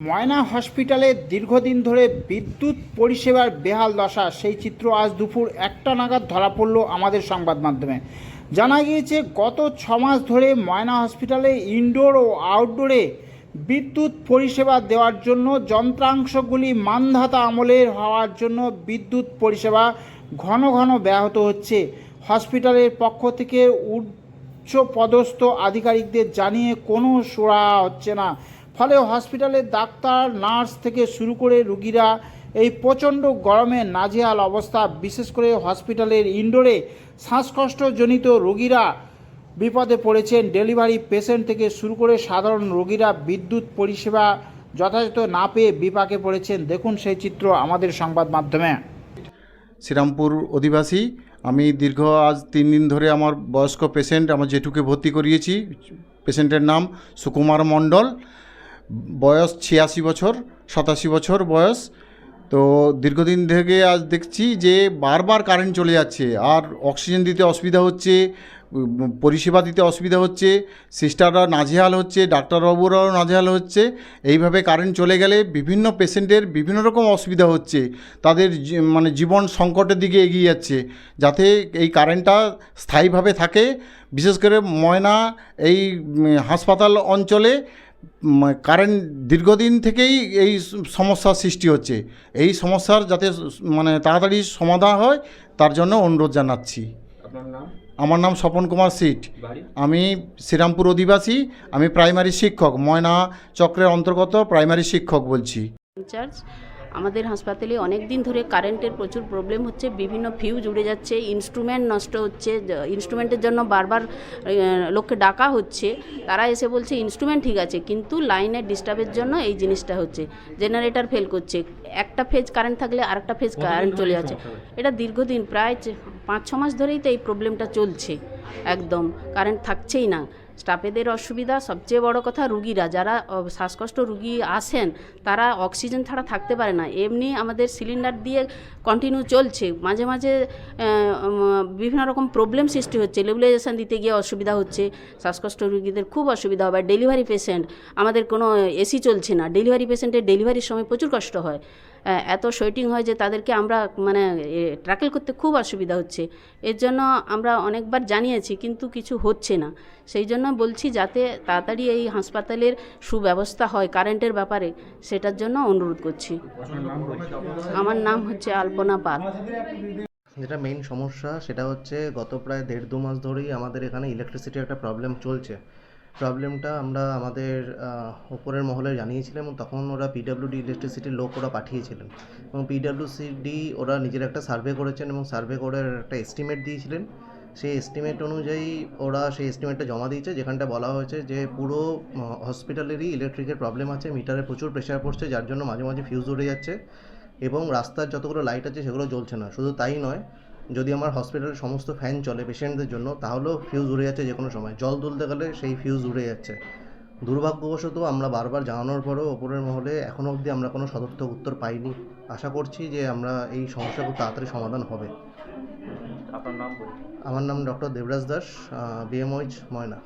ময়না হসপিটালে দীর্ঘদিন ধরে বিদ্যুৎ পরিষেবার বেহাল দশা। সেই চিত্র আজ দুপুর একটা নাগাদ ধরা পড়ল আমাদের সংবাদ মাধ্যমে। জানা গিয়েছে, গত ছ মাস ধরে ময়না হসপিটালে ইনডোর ও আউটডোরে বিদ্যুৎ পরিষেবা দেওয়ার জন্য যন্ত্রাংশগুলি মানধাতা আমলের হওয়ার জন্য বিদ্যুৎ পরিষেবা ঘন ঘন ব্যাহত হচ্ছে। হসপিটালের পক্ষ থেকে উচ্চ পদস্থ আধিকারিকদের জানিয়ে কোনো সুরাহা হচ্ছে না। ফলে হসপিটালের ডাক্তার, নার্স থেকে শুরু করে রুগীরা এই প্রচণ্ড গরমে নাজেহাল অবস্থা। বিশেষ করে হসপিটালের ইনডোরে শ্বাসকষ্টজনিত রোগীরা বিপদে পড়েছেন। ডেলিভারি পেশেন্ট থেকে শুরু করে সাধারণ রোগীরা বিদ্যুৎ পরিষেবা যথাযথ না পেয়ে বিপাকে পড়েছেন। দেখুন সেই চিত্র আমাদের সংবাদ মাধ্যমে। শ্রীরামপুর অধিবাসী, আমি দীর্ঘ আজ তিন দিন ধরে আমার বয়স্ক পেশেন্ট, আমার জেঠুকে ভর্তি করিয়েছি। পেশেন্টের নাম সুকুমার মণ্ডল। বয়স ছিয়াশি বছর, সাতাশি বছর বয়স। তো দীর্ঘদিন থেকে আজ দেখছি যে বারবার কারেন্ট চলে যাচ্ছে, আর অক্সিজেন দিতে অসুবিধা হচ্ছে, পরিষেবা দিতে অসুবিধা হচ্ছে সিস্টাররা নাজেহাল হচ্ছে, ডাক্তারবাবুরাও নাজেহাল হচ্ছে। এইভাবে কারেন্ট চলে গেলে বিভিন্ন পেশেন্টের বিভিন্ন রকম অসুবিধা হচ্ছে, তাদের মানে জীবন সংকটের দিকে এগিয়ে যাচ্ছে, যাতে এই কারেন্টটা স্থায়ীভাবে থাকে। বিশেষ করে ময়না এই হাসপাতাল অঞ্চলে কারেন্ট দীর্ঘদিন থেকেই এই সমস্যার সৃষ্টি হচ্ছে। এই সমস্যার যাতে মানে তাড়াতাড়ি সমাধান হয় তার জন্য অনুরোধ জানাচ্ছি। আপনার নাম? আমার নাম স্বপন কুমার সিট। আমি শ্রীরামপুর অধিবাসী আমি প্রাইমারি শিক্ষক। ময়না চক্রের অন্তর্গত প্রাইমারি শিক্ষক বলছি। ইনচার্জ আমাদের হাসপাতালে অনেক দিন ধরে কারেন্টের প্রচুর প্রবলেম হচ্ছে বিভিন্ন ফিউজ উড়ে যাচ্ছে ইনস্ট্রুমেন্ট নষ্ট হচ্ছে ইনস্ট্রুমেন্টের জন্য বারবার লোককে ডাকা হচ্ছে তারা এসে বলছে ইনস্ট্রুমেন্ট ঠিক আছে কিন্তু লাইনের ডিস্টার্বের জন্য এই জিনিসটা হচ্ছে জেনারেটর ফেল করছে একটা ফেজ কারেন্ট থাকলে আরেকটা ফেজ কারেন্ট চলে যাচ্ছে। এটা দীর্ঘদিন প্রায় পাঁচ ছ মাস ধরেই তো এই প্রবলেমটা চলছে একদম কারেন্ট থাকছেই না। স্টাফেদের অসুবিধা। সবচেয়ে বড় কথা রুগীরা, যারা শ্বাসকষ্ট রুগী আসেন তারা অক্সিজেন ছাড়া থাকতে পারে না। এমনি আমাদের সিলিন্ডার দিয়ে কন্টিনিউ চলছে। মাঝে মাঝে বিভিন্ন রকম প্রবলেম সৃষ্টি হচ্ছে। লেবুলাইজেশন দিতে গিয়ে অসুবিধা হচ্ছে। শ্বাসকষ্ট রুগীদের খুব অসুবিধা হবে। ডেলিভারি পেশেন্ট আমাদের কোনো এসি চলছে না। ডেলিভারি পেশেন্টের ডেলিভারির সময় প্রচুর কষ্ট হয়। এত সোয়েটিং হয় যে তাদেরকে আমরা মানে ট্র্যাকেল করতে খুব অসুবিধা হচ্ছে। এর জন্য আমরা অনেকবার জানিয়েছি, কিন্তু কিছু হচ্ছে না। সেই জন্য বলছি যাতে তাড়াতাড়ি এই হাসপাতালের সুব্যবস্থা হয়, কারেন্টের ব্যাপারে। সেটার জন্য অনুরোধ করছি। আমার নাম হচ্ছে আলপনা পাল। যেটা মেইন সমস্যা, সেটা হচ্ছে গত প্রায় দেড় দু মাস ধরেই আমাদের এখানে ইলেকট্রিসিটির একটা প্রবলেম চলছে। প্রবলেমটা আমরা আমাদের ওপরের মহলে জানিয়েছিলাম এবং তখন ওরা পিডাব্লিউডি ইলেকট্রিসিটির লোক ওরা পাঠিয়েছিলেন। এবং পিডাব্লিউসিডি ওরা নিজের একটা সার্ভে করেছেন এবং সার্ভে করে একটা এস্টিমেট দিয়েছিলেন। সেই এস্টিমেট অনুযায়ী ওরা সেই এস্টিমেটটা জমা দিয়েছে, যেখানটা বলা হয়েছে যে পুরো হসপিটালেরই ইলেকট্রিকের প্রবলেম আছে মিটারে প্রচুর প্রেশার পড়ছে, যার জন্য মাঝে মাঝে ফিউজ উড়ে যাচ্ছে এবং রাস্তার যতগুলো লাইট আছে সেগুলো জ্বলছে না। শুধু তাই নয়, যদি আমার হসপিটালের সমস্ত ফ্যান চলে পেশেন্টদের জন্য, তাহলেও ফিউজ উড়ে যাচ্ছে যে কোনো সময়। জল তুলতে গেলে সেই ফিউজ উড়ে যাচ্ছে। দুর্ভাগ্যবশত আমরা বারবার জানানোর পরেও ওপরের মহলে এখনও অবধি আমরা কোনো সদর্থক উত্তর পাইনি। আশা করছি যে আমরা এই সমস্যা খুব তাড়াতাড়ি সমাধান হবে। আপনার নাম আমার নাম ডক্টর দেবরাজ দাস বিএমওইচ ময়না।